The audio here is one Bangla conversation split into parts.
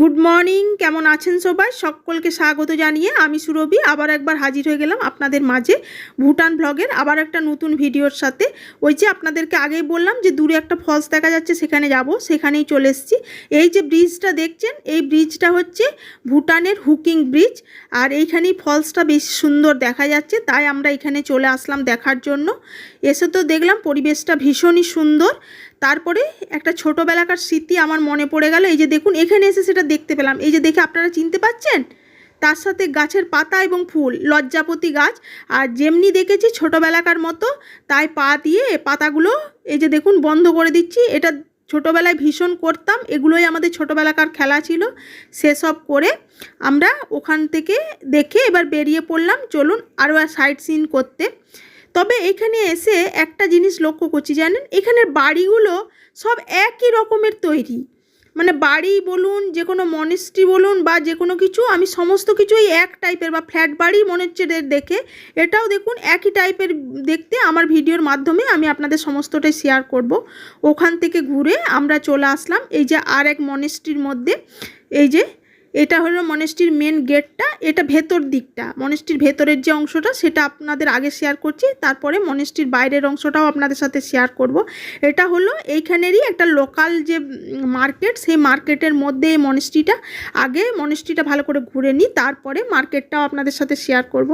গুড মর্নিং কেমন আছেন সবাই? সকলকে স্বাগত জানিয়ে আমি সুরভি, আবার একবার হাজির হয়ে গেলাম আপনাদের মাঝে ভুটান ব্লগের আবার একটা নতুন ভিডিওর সাথে। ওই যে আপনাদেরকে আগেই বললাম যে দূরে একটা ফলস দেখা যাচ্ছে, সেখানে যাব, সেখানেই চলে এসেছি। এই যে ব্রিজটা দেখছেন, এই ব্রিজটা হচ্ছে ভুটানের হুকিং ব্রিজ আর এইখানেই ফলসটা বেশ সুন্দর দেখা যাচ্ছে, তাই আমরা এখানে চলে আসলাম দেখার জন্য। এসে তো দেখলাম পরিবেশটা ভীষণই সুন্দর তারপরে একটা ছোটোবেলাকার স্মৃতি আমার মনে পড়ে গেল। এই যে দেখুন, এখানে এসে সেটা দেখতে পেলাম। এই যে দেখে আপনারা চিনতে পাচ্ছেন? তার সাথে গাছের পাতা এবং ফুল, লজ্জাপতি গাছ। আর যেমনি দেখেছি ছোটোবেলাকার মতো, তাই পা দিয়ে পাতাগুলো এই যে দেখুন, বন্ধ করে দিচ্ছি। এটা ছোটোবেলায় ভীষণ করতাম। এগুলোই আমাদের ছোটোবেলাকার খেলা ছিল। সেসব করে আমরা ওখান থেকে দেখে এবার বেরিয়ে পড়লাম। চলুন আরও সাইট সিন করতে। তবে এখানে এসে একটা জিনিস লক্ষ্য করছি, জানেন? এখানের বাড়িগুলো সব একই রকমের তৈরি। মানে বাড়ি বলুন, যে কোনো মনেস্ট্রি বলুন বা যে কোনো কিছু, আমি সমস্ত কিছুই এক টাইপের বা ফ্ল্যাট বাড়ি মনে হচ্ছে দেখে, এটাও দেখুন একই টাইপের দেখতে আমার ভিডিওর মাধ্যমে আমি আপনাদের সমস্তটাই শেয়ার করব। ওখান থেকে ঘুরে আমরা চলে আসলাম, এই যে আর এক মনেস্ট্রির মধ্যে, এই যে এটা হলো মনেস্ট্রির মেন গেটটা এটা ভেতর দিকটা। মনেস্ট্রির ভেতরের যে অংশটা, সেটা আপনাদের আগে শেয়ার করছি, তারপরে মনেস্ট্রির বাইরের অংশটাও আপনাদের সাথে শেয়ার করব। এটা হলো এইখানেরই একটা লোকাল যে মার্কেট সেই মার্কেটের মধ্যে এই মনেস্ট্রিটা আগে মনেস্ট্রিটা ভালো করে ঘুরে নিই, তারপরে মার্কেটটাও আপনাদের সাথে শেয়ার করব।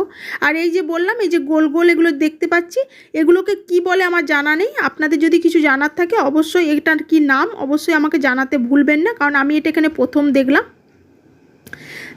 আর এই যে বললাম, এই যে গোল গোল এগুলো দেখতে পাচ্ছি, এগুলোকে কি বলে আমার জানা নেই। আপনাদের যদি কিছু জানার থাকে, অবশ্যই এটার কি নাম, অবশ্যই আমাকে জানাতে ভুলবেন না, কারণ আমি এটা এখানে প্রথম দেখলাম।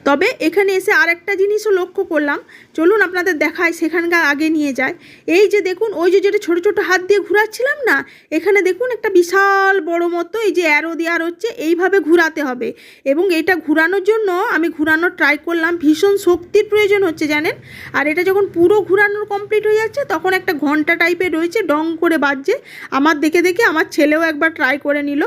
তবে এখানে এসে আর একটা জিনিসও লক্ষ্য করলাম। চলুন আপনাদের দেখায় সেখানকার আগে নিয়ে যায় এই যে দেখুন, ওই যে যেটা ছোটো ছোটো হাত দিয়ে ঘুরাচ্ছিলাম না, এখানে দেখুন একটা বিশাল বড় মতো এই যে অ্যারো দেওয়ার হচ্ছে এইভাবে ঘুরাতে হবে। এবং এটা ঘুরানোর জন্য আমি ঘুরানোর ট্রাই করলাম, ভীষণ শক্তির প্রয়োজন হচ্ছে, জানেন? আর এটা যখন পুরো ঘুরানোর কমপ্লিট হয়ে যাচ্ছে, তখন একটা ঘণ্টা টাইপের রয়েছে, ডং করে বাজছে। আমার দেখে দেখে আমার ছেলেও একবার ট্রাই করে নিল।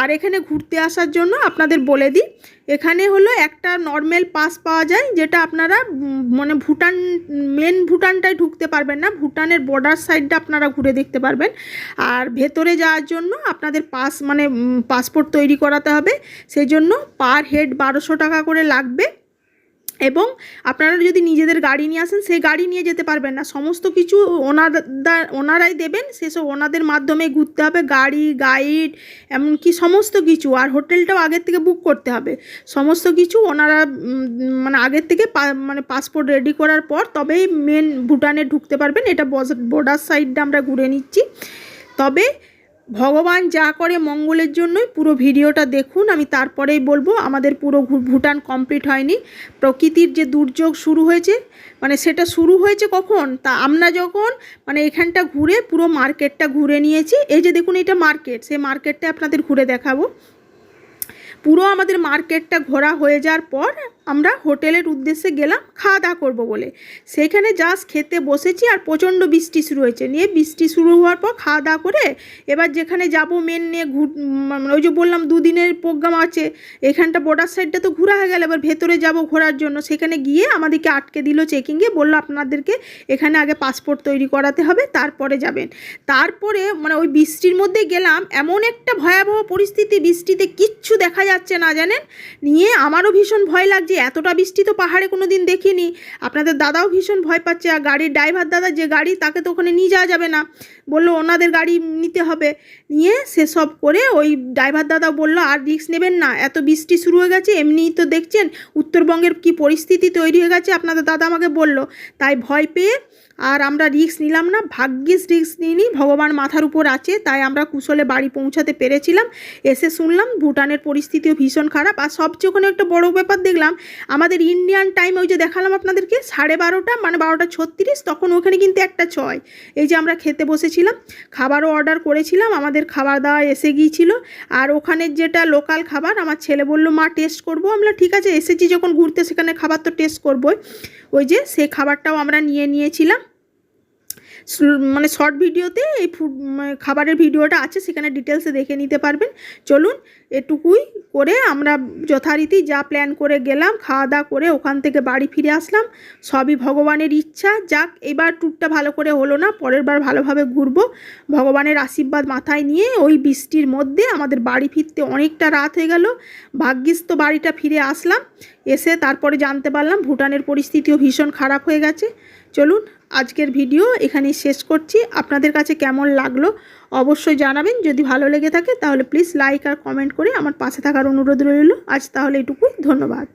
আর এখানে ঘুরতে আসার জন্য আপনাদের বলে দিই এখানে হলো একটা নর্মাল পাস পাওয়া যায়, যেটা আপনারা মানে ভুটান মেন ভুটানটায় ঢুকতে পারবেন না, ভুটানের বর্ডার সাইডটা আপনারা ঘুরে দেখতে পারবেন। আর ভেতরে যাওয়ার জন্য আপনাদের পাস মানে পাসপোর্ট তৈরি করাতে হবে। সেই জন্য পার হেড বারোশো টাকা করে লাগবে। এবং আপনারা যদি নিজেদের গাড়ি নিয়ে আসেন সেই গাড়ি নিয়ে যেতে পারবেন না। সমস্ত কিছু ওনার ওনারাই দেবেন, সেসব ওনাদের মাধ্যমে ঘুরতে হবে, গাড়ি, গাইড, এমনকি সমস্ত কিছু। আর হোটেলটাও আগের থেকে বুক করতে হবে। সমস্ত কিছু ওনারা মানে আগের থেকে মানে পাসপোর্ট রেডি করার পর তবেই মেন ভুটানে ঢুকতে পারবেন। এটা বর্ডার সাইডটা আমরা ঘুরে নিচ্ছি। তবে ভগবান যা করে মঙ্গলের জন্যই পুরো ভিডিওটা দেখুন, আমি তারপরেই বলব আমাদের পুরো ভুটান কমপ্লিট হয়নি। প্রকৃতির যে দুর্যোগ শুরু হয়েছে মানে সেটা শুরু হয়েছে কখন? তা আমরা যখন মানে এখানটা ঘুরে পুরো মার্কেটটা ঘুরে নিয়েছি, এই যে দেখুন এটা মার্কেট, সেই মার্কেটটা আপনাদের ঘুরে দেখাবো। পুরো আমাদের মার্কেটটা ঘোরা হয়ে যাওয়ার পর আমরা হোটেলের উদ্দেশ্যে গেলাম খাওয়া দাওয়া করব বলে। সেইখানে জাস্ট খেতে বসেছি আর প্রচণ্ড বৃষ্টি শুরু হয়েছে। নিয়ে বৃষ্টি শুরু হওয়ার পর খাওয়া দাওয়া করে এবার যেখানে যাব মেন নিয়ে ঘুর মানে ওই যে বললাম দুদিনের প্রোগ্রাম আছে, এখানটা বর্ডার সাইডটা তো ঘোরা হয়ে গেল, এবার ভেতরে যাব ঘোরার জন্য। সেখানে গিয়ে আমাদেরকে আটকে দিল চেকিংয়ে বলল আপনাদেরকে এখানে আগে পাসপোর্ট তৈরি করাতে হবে, তারপরে যাবেন। তারপরে মানে ওই বৃষ্টির মধ্যে গেলাম, এমন একটা ভয়াবহ পরিস্থিতি, বৃষ্টিতে কিচ্ছু দেখা যাচ্ছে না, জানেন? নিয়ে আমারও ভীষণ ভয় লাগছে এতটা বৃষ্টি তো পাহাড়ে কোনো দিন দেখিনি। আপনাদের দাদাও ভীষণ ভয় পাচ্ছে আর গাড়ির ড্রাইভার দাদা যে গাড়ি, তাকে তো ওখানে নিয়ে যাওয়া যাবে না। বলল ওনাদের গাড়ি নিতে হবে। নিয়ে সে সব করে ওই ড্রাইভার দাদা বলল, আর রিক্স নেবেন না, এত বৃষ্টি শুরু হয়ে গেছে, এমনিই তো দেখছেন উত্তরবঙ্গের কি পরিস্থিতি তৈরি হয়ে গেছে, আপনাদের দাদা আমাকে বলল। তাই ভয় পেয়ে আর আমরা রিক্স নিলাম না, ভাগ্যিস রিস্ক নিইনি, ভগবান মাথার উপর আছে, তাই আমরা কুশলে বাড়ি পৌঁছাতে পেরেছিলাম। এসে শুনলাম ভুটানের পরিস্থিতিও ভীষণ খারাপ, আর সবচেয়ে ওখানে একটা বড় ব্যাপার দেখলাম আমাদের ইন্ডিয়ান টাইম ওই যে দেখালাম আপনাদেরকে, সাড়ে বারোটা মানে বারোটা ছত্রিশ, তখন ওখানে কিন্তু একটা ছয় এই যে আমরা খেতে বসেছিলাম, খাবারও অর্ডার করেছিলাম, আমাদের খাবার দাওয়া এসে গিয়েছিল। আর ওখানের যেটা লোকাল খাবার, আমার ছেলে বলল, মা টেস্ট করব। আমরা, ঠিক আছে, এসেছি যখন ঘুরতে, সেখানে খাবার তো টেস্ট করবোই। ওই যে সেই খাবারটাও আমরা নিয়ে নিয়েছিলাম। মানে শর্ট ভিডিওতে এই ফুড খাবারের ভিডিওটা আছে, সেখানে ডিটেলসে দেখে নিতে পারবেন। চলুন, এটুকুই করে আমরা যথারীতি যা প্ল্যান করে গেলাম, খাওয়া দাওয়া করে ওখান থেকে বাড়ি ফিরে আসলাম। সবই ভগবানের ইচ্ছা। যাক, এবার ট্যুরটা ভালো করে হলো না, পরের বার ভালোভাবে ঘুরবো। ভগবানের আশীর্বাদ মাথায় নিয়ে ওই বৃষ্টির মধ্যে আমাদের বাড়ি ফিরতে অনেকটা রাত হয়ে গেল। ভাগ্যিস তো বাড়িটা ফিরে আসলাম। এসে তারপরে জানতে পারলাম ভুটানের পরিস্থিতিও ভীষণ খারাপ হয়ে গেছে। চলুন আজকের ভিডিও এখানেই শেষ করছি। আপনাদের কাছে কেমন লাগল অবশ্যই জানাবেন। যদি ভালো লেগে থাকে তাহলে প্লিজ লাইক আর কমেন্ট করে আমার পাশে থাকার অনুরোধ রইল। আজ তাহলে এটুকুই। ধন্যবাদ।